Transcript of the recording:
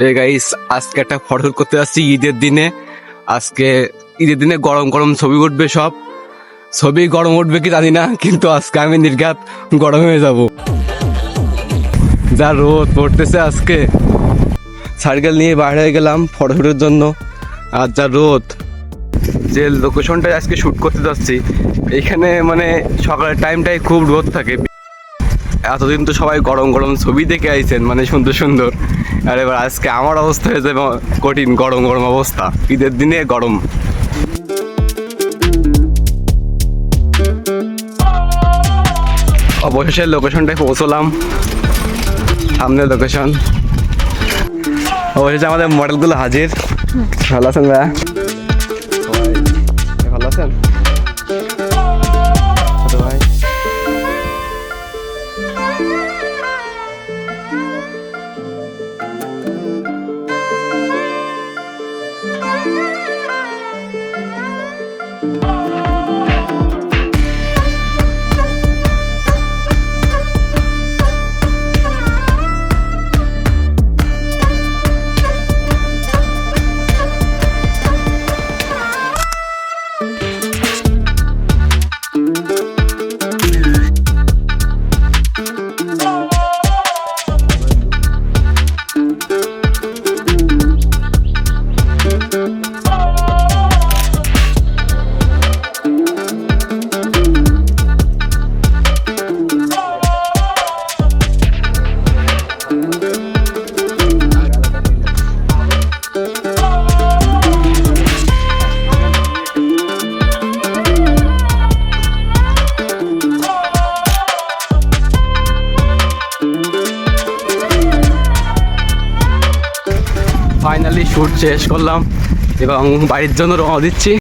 Guys আজকে একটা photo করতে যাচ্ছি ঈদের দিনে। আজকে ঈদের দিনে গরম গরম ছবি উঠবে সব। ছবি গরম উঠবে কি জানি না, কিন্তু আজকে আমি নির্ঘাত গরম হয়ে যাব। যা রোদ পড়তেছে আজকে। সার্কেল নিয়ে বাইরে গেলাম ফটো শুটের জন্য। আর যা রোদ। যে লোকেশনটায় আজকে শুট করতে যাচ্ছি, এইখানে মানে সকালের টাইমটাই খুব রোদ থাকে। এতদিন তো সবাই গরম গরম ছবি দেখে আইছেন মানে সুন্দর সুন্দর। আর এবার আজকে আমার অবস্থা হয়েছে কঠিন, গরম গরম অবস্থা। ঈদের দিনে গরম। অবশেষে লোকেশনটায় পৌঁছলাম। সামনে লোকেশন অবশেষে আমাদের মডেলগুলো হাজির। ভালো আছেন ভাইয়া? Bye. ফাইনালি শ্যুট শেষ করলাম এবং বাড়ির জন্য রওনা দিচ্ছি।